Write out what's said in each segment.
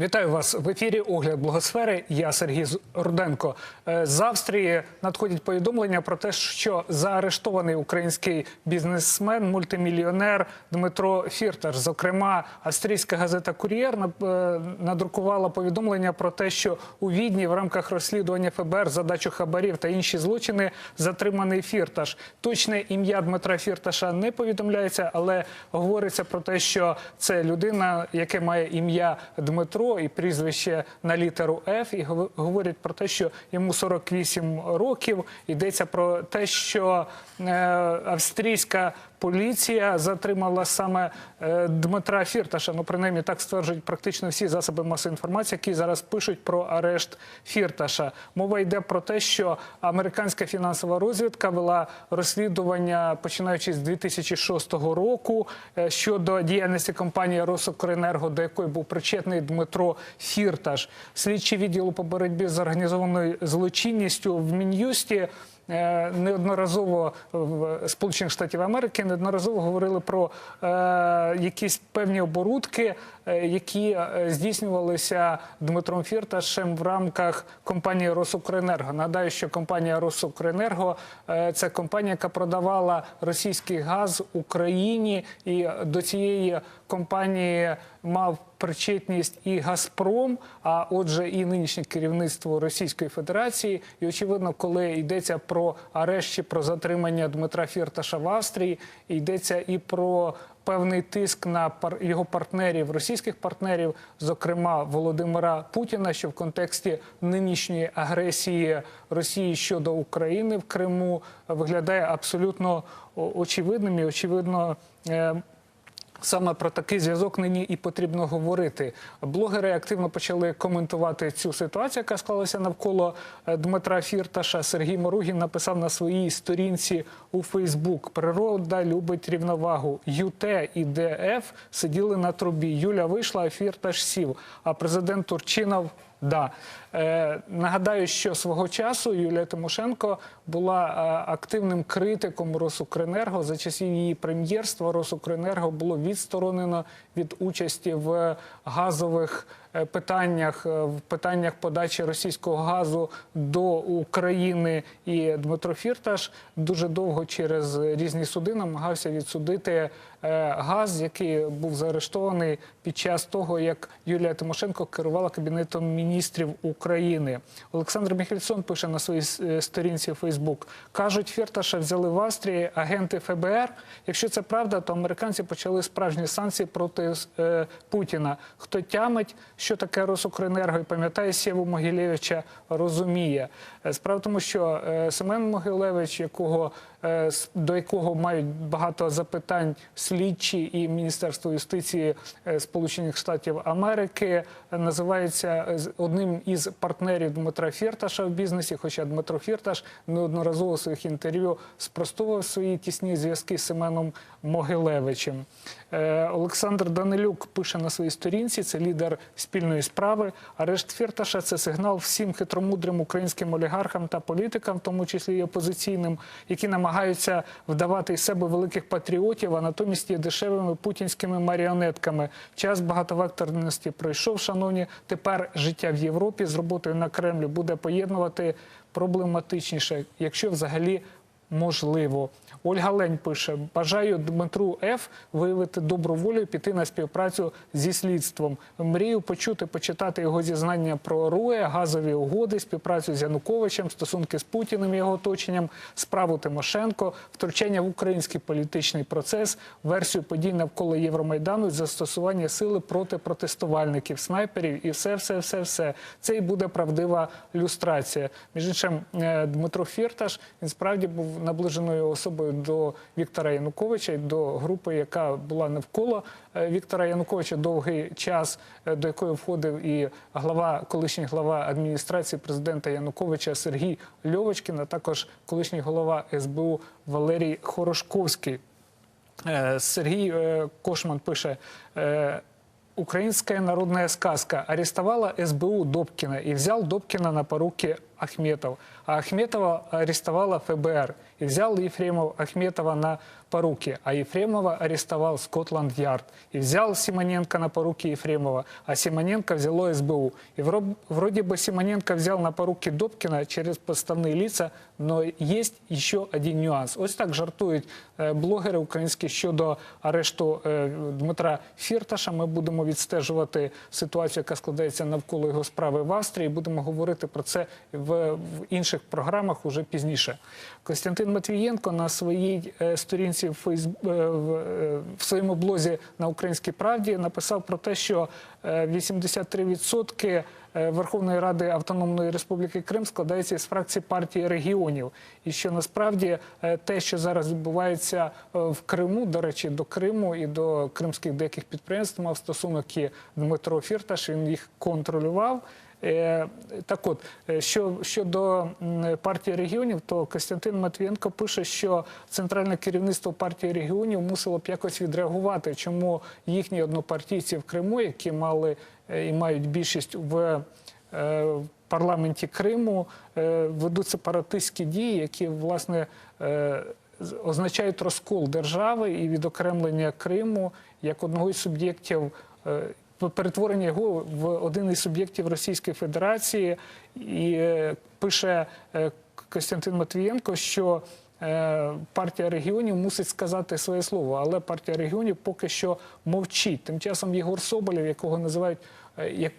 Вітаю вас в ефірі Огляд Благосфери. Я Сергій Руденко. Е, З Австрії надходять повідомлення про те, що заарештований український бізнесмен, мультимільйонер Дмитро Фірташ. Зокрема, австрійська газета Кур'єр е, надрукувала повідомлення про те, що у Відні в рамках розслідування ФБР за дачу хабарів та інші злочини затриманий Фірташ. Точне ім'я Дмитра Фірташа не повідомляється, але говориться про те, що це людина, яке має ім'я Дмитро і прізвище на літеру Ф, і говорять про те, що йому 48 років. Йдеться про те, що е, австрійська поліція затримала саме е, Дмитра Фірташа. Ну, принаймні, так стверджують практично всі засоби масової інформації, які зараз пишуть про арешт Фірташа. Мова йде про те, що американська фінансова розвідка вела розслідування починаючи з 2006 року е, щодо діяльності компанії Росукренерго, до якої був причетний Дмитро Фірташ. Слідчі відділу по боротьбі з організованою злочинністю в Мін'юсті. Е, Неодноразово в Сполучених Штатів Америки неодноразово говорили про е, якісь певні оборудки, які е, здійснювалися Дмитром Фірташем в рамках компанії Росукренерго. Нагадаю, що компанія Росукренерго е, це компанія, яка продавала російський газ Україні, і до цієї компанії мав причетність і Газпром, а отже, і нинішнє керівництво Російської Федерації. І очевидно, коли йдеться про арешт чи про затримання Дмитра Фірташа в Австрії, йдеться і про певний тиск на його партнерів, російських партнерів, зокрема Володимира Путіна, що в контексті нинішньої агресії Росії щодо України в Криму виглядає абсолютно очевидним і очевидно. Саме про такий зв'язок нині і потрібно говорити. Блогери активно почали коментувати цю ситуацію, яка склалася навколо е, Дмитра Фірташа. Сергій Моругін написав на своїй сторінці у Фейсбук: Природа любить рівновагу. ЮТ і ДФ сиділи на трубі. Юля вийшла, а Фірташ сів. А президент Турчинов Да. Е, нагадаю, що свого часу Юлія Тимошенко була е, активним критиком Росукренерго. За часів її прем'єрства Росукренерго було відсторонено від участі в газових питаннях, е, в питаннях подачі російського газу до України. І Дмитро Фірташ дуже довго через різні суди намагався відсудити е, газ, який був заарештований під час того, як Юлія Тимошенко керувала кабінетом міністрів України. Олександр Міхельсон пише на своїй е, сторінці Фейсбук: кажуть, Фірташа взяли в Австрії агенти ФБР. Якщо це правда, то американці почали справжні санкції проти е, Путіна. Хто тямить, що таке Росукренерго і пам'ятає Сєву Могилєвича, розуміє. Е, Справа в тому, що е, Семен Могилевич, якого до якого мають багато запитань слідчі і Міністерство юстиції е, Сполучених Штатів Америки, е, називається е, одним із партнерів Дмитра Фірташа в бізнесі. Хоча Дмитро Фірташ неодноразово в своїх інтерв'ю спростував свої тісні зв'язки з Семеном Могилевичем. Е, Олександр Данилюк пише на своїй сторінці: це лідер спільної справи. Арешт Фірташа це сигнал всім хитромудрим українським олігархам та політикам, в тому числі і опозиційним, які намагаються вдавати із себе великих патріотів, а натомість є дешевими путінськими маріонетками. Час багатовекторності пройшов, шановні. Тепер життя в Європі з роботою на Кремлі буде поєднувати проблематичніше, якщо взагалі можливо. Ольга Лень пише: бажаю Дмитру Ф. виявити добру волю, піти на співпрацю зі слідством. Мрію почути, почитати його зізнання про РУЕ, газові угоди, співпрацю з Януковичем, стосунки з Путіним і його оточенням, справу Тимошенко, втручання в український політичний процес, версію подій навколо Євромайдану, застосування сили проти протестувальників, снайперів і все, все, все, все. Це і буде правдива люстрація. Між іншим, е, Дмитро Фірташ він справді був наближеною особою до Віктора Януковича і до групи, яка була навколо е, Віктора Януковича довгий час, е, до якої входив і глава, колишній глава адміністрації президента Януковича Сергій Льовочкін, а також колишній голова СБУ Валерій Хорошковський. Е, Сергій Кошман пише. Украинская народная сказка арестовала СБУ Добкина и взял Добкина на поруки Ахметов. А Ахметова арестовала ФБР. И взял Ефремов Ахметова на поруки. А Ефремова арестовал Скотланд-Ярд. И взял Симоненко на поруки Ефремова. А Симоненко взяло СБУ. И вро- вроде бы Симоненко взял на поруки Добкина через подставные лица, но есть еще один нюанс. Ось так жартують е, блогери українські щодо арешту е, Дмитра Фірташа. Ми будемо відстежувати ситуацію, яка складається навколо його справи в Австрії. Будемо говорити про це в, в інших програмах уже пізніше. Костянтин Матвієнко на своїй е, сторінці в, Фейсб... е, в, е, своєму блозі на Українській правді написав про те, що е, 83% е, Верховної Ради Автономної Республіки Крим складається із фракції партії регіонів, і що насправді те, що зараз відбувається в Криму, до речі, до Криму і до кримських деяких підприємств мав стосунок і Дмитро Фірташ. Він їх контролював. Е, Так от, е, що, щодо партії регіонів, то Костянтин Матвієнко пише, що центральне керівництво партії регіонів мусило б якось відреагувати, чому їхні однопартійці в Криму, які мали е, і мають більшість в парламенті Криму, ведуть сепаратистські дії, які власне означають розкол держави і відокремлення Криму як одного із суб'єктів. Перетворення його в один із суб'єктів Російської Федерації, і е, пише е, Костянтин Матвієнко, що е, партія регіонів мусить сказати своє слово, але партія регіонів поки що мовчить. Тим часом Єгор Соболєв, якого називають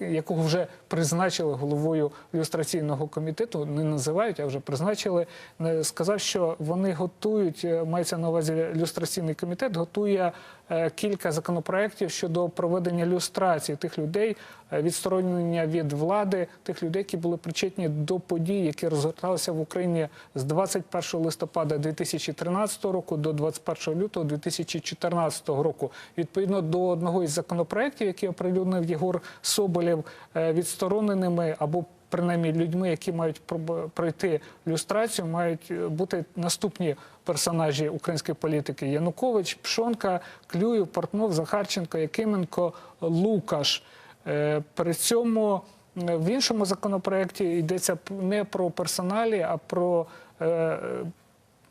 якого вже призначили головою люстраційного комітету, не називають, а вже призначили, е, сказав, що вони готують, е, мається на увазі люстраційний комітет, готує е, кілька законопроєктів щодо проведення люстрації тих людей, е, відсторонення від влади, тих людей, які були причетні до подій, які розгорталися в Україні з 21 листопада 2013 року до 21 лютого 2014 року. Відповідно до одного із законопроєктів, який оприлюднив Єгор Соболєв, е, відстороненими або принаймні людьми, які мають пройти люстрацію, мають е, бути наступні персонажі української політики: Янукович, Пшонка, Клюєв, Портнов, Захарченко, Якименко, Лукаш. Е, При цьому в іншому законопроекті йдеться не про персоналі, а про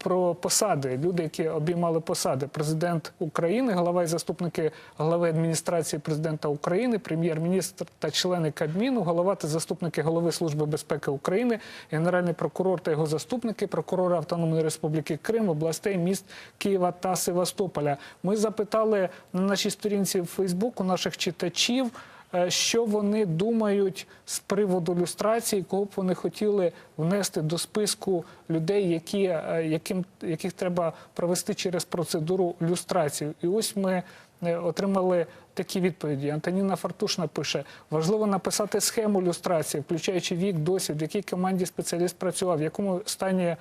про посади, люди, які обіймали посади. Президент України, голова і заступники голови адміністрації президента України, прем'єр-міністр та члени Кабміну, голова та заступники голови Служби безпеки України, генеральний прокурор та його заступники, прокурори Автономної Республіки Крим, областей, міст Києва та Севастополя. Ми запитали на нашій сторінці в Фейсбук у наших читачів. Е, Що вони думають з приводу люстрації, кого б вони хотіли внести до списку людей, які, е, яким, яких треба провести через процедуру люстрації? І ось ми е, отримали такі відповіді. Антоніна Фартушна пише: важливо написати схему люстрації, включаючи вік, досвід, в якій команді спеціаліст працював, в якому стані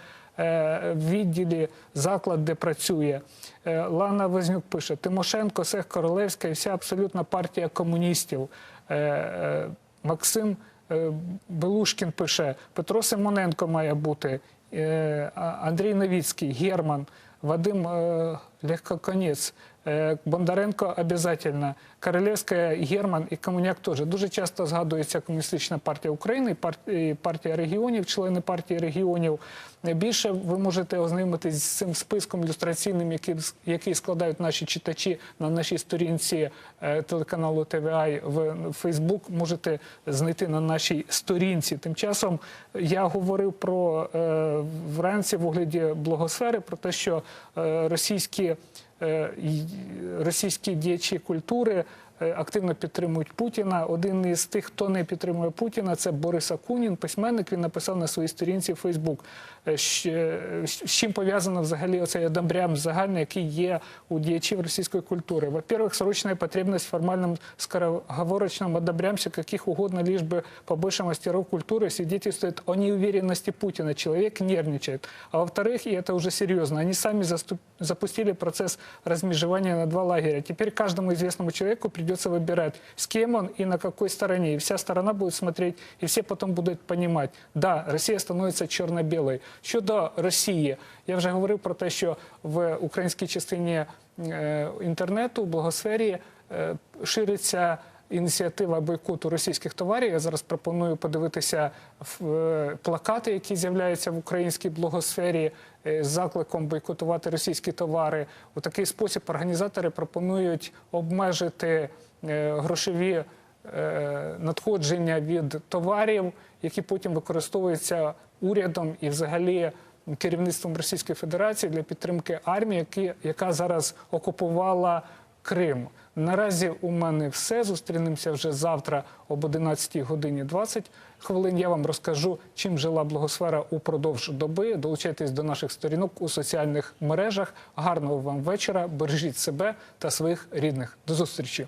відділі заклад, де працює. Е, Лана Вознюк пише: Тимошенко, Сех Королевська і вся абсолютна партія комуністів. Е, е, Максим е, Белушкін пише: Петро Симоненко має бути, е, Андрій Новіцький, Герман, Вадим е, Легкоконець. Е, Бондаренко обязательно, Королевська, Герман і Комуняк теж. Дуже часто згадується Комуністична партія України, і партія регіонів, члени партії регіонів. Більше ви можете ознайомитись з цим списком ілюстраційним, який, який складають наші читачі на нашій сторінці е, телеканалу ТВА в Фейсбук. Можете знайти на нашій сторінці. Тим часом я говорив про е, вранці в огляді блогосфери про те, що російські російські діячі культури е, активно підтримують Путіна. Один із тих, хто не підтримує Путіна, це Борис Акунін, письменник. Він написав на своїй сторінці Фейсбук. Е, щ- З чим пов'язано взагалі оцей одобрям загальний, який є у діячів російської культури. Во-первых, срочная потребность в формальном скороговорочном одобрямсе каких угодно, лишь бы побольше мастеров культуры свидетельствует о неуверенности Путина. Человек нервничает. А во-вторых, и это уже серьезно, они сами заступ- запустили процесс размежевания на два лагеря. Теперь каждому известному человеку придется выбирать, с кем он и на какой стороне. И вся сторона будет смотреть, и все потом будут понимать, да, Росія становиться чорно-білою. Щодо Росії, я вже говорив про те, що в українській частині інтернету, благосфері, е, шириться ініціатива бойкоту російських товарів. Я зараз пропоную подивитися е, плакати, які з'являються в українській блогосфері з закликом бойкотувати російські товари. У такий спосіб організатори пропонують обмежити е, грошові е, надходження від товарів, які потім використовуються урядом і взагалі керівництвом Російської Федерації для підтримки армії, яка зараз окупувала Крим. Наразі у мене все. Зустрінемося вже завтра об 11 годині 20 хвилин. Я вам розкажу, чим жила благосфера упродовж доби. Долучайтесь до наших сторінок у соціальних мережах. Гарного вам вечора. Бережіть себе та своїх рідних. До зустрічі.